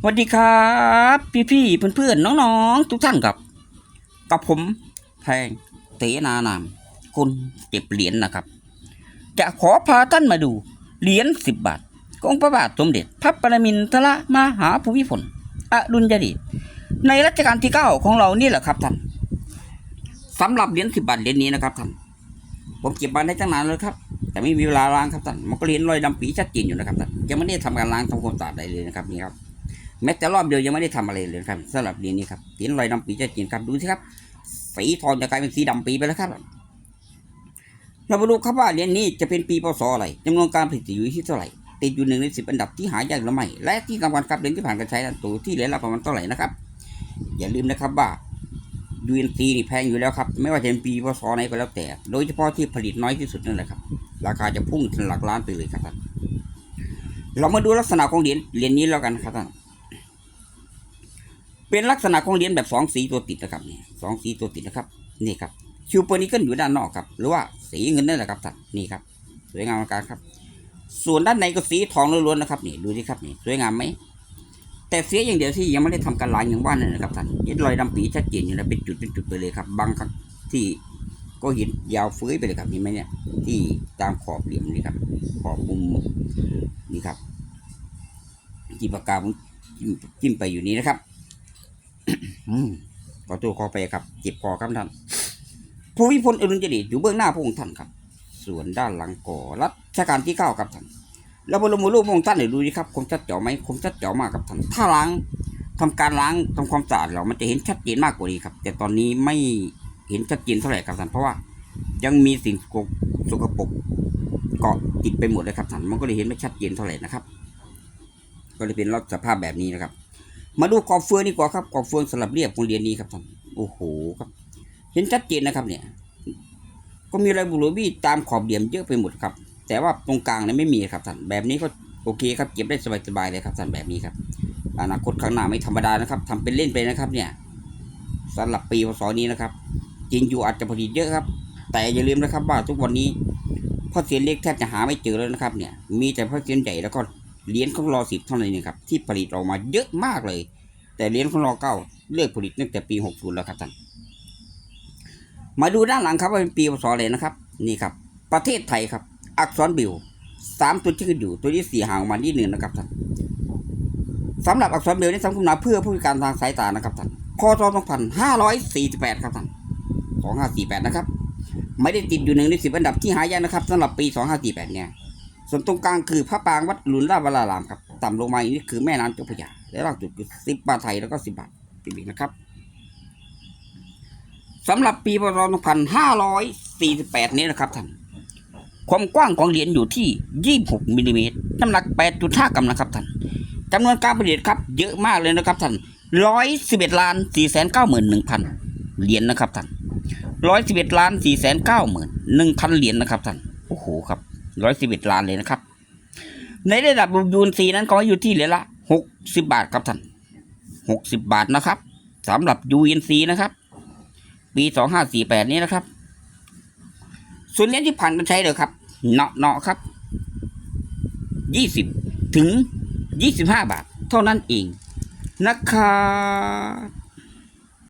สวัสดีครับ พี่ๆเพื่อนๆน้องๆทุกท่านครับ กับผมแพงเตนานามคนเก็บเหรียญนะครับ จะขอพาท่านมาดูเหรียญสิบบาทของพระบาทสมเด็จ พระปรมินทรมหาภูมิพลอดุลยเดชในรัชกาลที่เก้าของเรานี่แหละครับท่านสำหรับเหรียญสิบบาทเหรียญนี้นะครับท่านผมเก็บมาได้ตั้งนานแล้วครับ แต่ไม่มีเวลาล้างครับท่านมันก็เห็นรอยดำปีชัดเจนอยู่นะครับท่านยังไม่ได้ทำการล้างทำความสะอาดใดเลยนะครับนี่ครับแม้แต่รอบเดียวยังไม่ได้ทำอะไรเลยครับสำหรับเหรียญนี้ครับเห็นรอยดำปีชัดเจนครับดูสิครับ สีทองจะกลายเป็นสีดำปีไปแล้วครับเรามาดูครับว่าเหรียญนี้จะเป็นปีพศอะไรจำนวนการผลิตอยู่ที่เท่าไหร่ติดอยู่หนึ่งในสิบอันดับที่หายากหรือไม่และที่สำคัญครับเหรียญที่ผ่านการใช้ตัวที่เหรียญละประมาณเท่าไหร่นะครับ อย่าลืมนะครับว่า UNC นี่แพงอยู่แล้วครับ ไม่ว่าจะเป็นปีพศไหนก็แล้วแต่ โดยเฉพาะที่ผลิตน้อยที่สุดนั่นแหละครับ ราคาจะพุ่งถึงหลักล้านไปเลยครับท่านเรามาดูลักษณะของเหรียญเหรียญนี้แล้วกันครับท่านเป็นลักษณะของเหรียญแบบสองสีตัวติดนะครับนี่สองสีตัวติดนะครับ นี่ครับคิวเปอร์นิเกิลอยู่ด้านนอกครับ หรือว่าสีเงินนั่นแหละครับท่านนี่ครับสวยงามมากครับ ส่วนด้านในก็สีทองล้วนๆนะครับนี่ดูสิครับนี่สวยงามไหมแต่เสียอย่างเดียวที่ยังไม่ได้ทำการล้างอย่างว่านั่นนะครับท่านเห็นรอยดำปีชัดเจนอยู่นะเป็นจุดเป็นจุดไปเลยครับบางครั้งที่ ก็เห็นยาวเฟื้ยไปเลยครับเห็นไหมเนี่ย ที่ตามขอบเหลี่ยมนี่ครับ ขอบมุมนี่ครับจีบปากกาผมจิ้มจิ้มไปอยู่นี้นะครับขอตัวคอไปครับเจ็บคอครับท่านผู้วิพลอรุณเจดีอยู่เบื้องหน้าพระองค์ท่านครับ ส่วนด้านหลังก่อรัชกาลที่เก้าครับท่านแล้วบรมรูปพระองค์ท่านเนี่ยวดูดิครับคมชัดเจ๋อไหมคมชัดเจ๋อมากครับท่านถ้าล้างทำการล้างทำความสะอาดเรามันจะเห็นชัดเจนมากกว่านี้ครับ แต่ตอนนี้ไม่ เห็นชัดเจนเท่าไหร่ครับท่านเพราะว่ายังมีสิ่งสกปรกสกปรกเกาะติดไปหมดเลยครับท่านมันก็เลยเห็นไม่ชัดเจนเท่าไหร่นะครับ ก็เลยเป็นลักษณะภาพแบบนี้นะครับ มาดูกอบเฟืองดีกว่าครับกอบเฟืองสลับเรียบของเรียนนี้ครับท่านโอ้โหครับ เห็นชัดเจนนะครับ เนี่ย ก็มีรายบุรุบี้ตามขอบเหลี่ยมเยอะไปหมดครับ แต่ว่าตรงกลางเนี่ยไม่มีครับท่านแบบนี้ก็โอเคครับเก็บได้สบายๆเลยครับท่านแบบนี้ครับอนาคตข้างหน้าไม่ธรรมดานะครับทำเป็นเล่นไปนะครับ เนี่ยสำหรับปีพศนี้นะครับ จริงอยู่อาจจะผลิตเยอะครับ แต่อย่าลืมนะครับว่าทุกวันนี้พ่อเสียนเล็กแทบจะหาไม่เจอแล้วนะครับเนี่ยมีแต่พ่อเสียนใหญ่แล้วก็เหรียญของรอสิบเท่านั้นเองครับที่ผลิตออกมาเยอะมากเลย แต่เหรียญของรอเก้าเลิกผลิตตั้งแต่ปีหกศูนย์แล้วครับท่านมาดูด้านหลังครับว่าเป็นปีพศอะไรนะครับ นี่ครับ ประเทศไทยครับ อักษรบิวสามตัวที่ขึ้นอยู่ตัวที่สี่ห่างออกมานิดหนึ่งนะครับท่านสำหรับอักษรบิวนี่สำคัญเพื่อผู้พิการทางสายตานะครับท่านพศสองพันห้าร้อยสี่สิบแปดครับท่าน สองห้าสี่แปดนะครับ ไม่ได้ติดอยู่หนึ่งในสิบอันดับที่หายากนะครับสำหรับปีสองห้าสี่แปดเนี่ย ส่วนตรงกลางคือพระปรางวัดหลุนราวรารามครับ ต่ำลงมาอีกนี่คือแม่น้ำเจ้าพระยา และล่าสุดคือสิบบาทไทยแล้วก็สิบบาทติดอีกนะครับสำหรับปีพศ2548 นี้นะครับท่านความกว้างของเหรียญอยู่ที่ 26มิลลิเมตรน้ำหนัก 8.5 กรัมนะครับท่านจำนวนการผลิตครับเยอะมากเลยนะครับท่าน111ล้าน491,000 เหรียญนะครับท่าน 111ล้าน491,000เก้าหมื่นหนึ่งคันเหรียญนะครับท่าน โอ้โหครับ111ล้านเลยนะครับ ในระดับยูนซีนั้นก็อยู่ที่เหรียญละ60บาทครับท่าน60บาทนะครับสำหรับ UNC นซีนะครับ ปีสองห้าสี่แปดนี้นะครับ ส่วนเหรียญที่ผ่านกันใช้เลยครับเนาะเนาะครับยี่สิบถึงยี่สิบห้าบาท เท่านั้นเองนะครับ